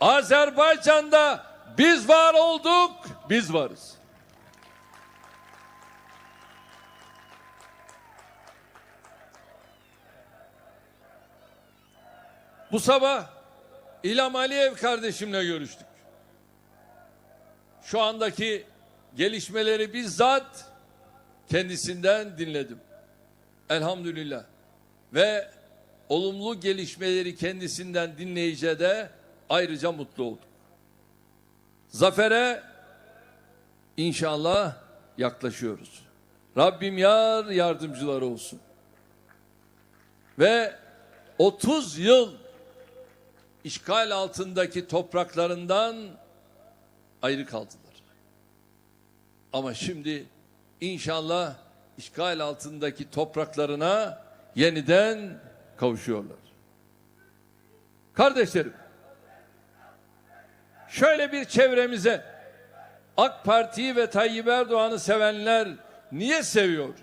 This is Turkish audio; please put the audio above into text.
Azerbaycan'da biz var olduk, biz varız. Bu sabah İlham Aliyev kardeşimle görüştük. Şu andaki gelişmeleri bizzat kendisinden dinledim. Elhamdülillah. Ve olumlu gelişmeleri kendisinden dinleyince de ayrıca mutlu oldum. Zafere inşallah yaklaşıyoruz. Rabbim yar yardımcıları olsun. Ve 30 yıl işgal altındaki topraklarından ayrı kaldılar. Ama şimdi inşallah işgal altındaki topraklarına yeniden kavuşuyorlar. Kardeşlerim, şöyle bir çevremize AK Parti'yi ve Tayyip Erdoğan'ı sevenler niye seviyor?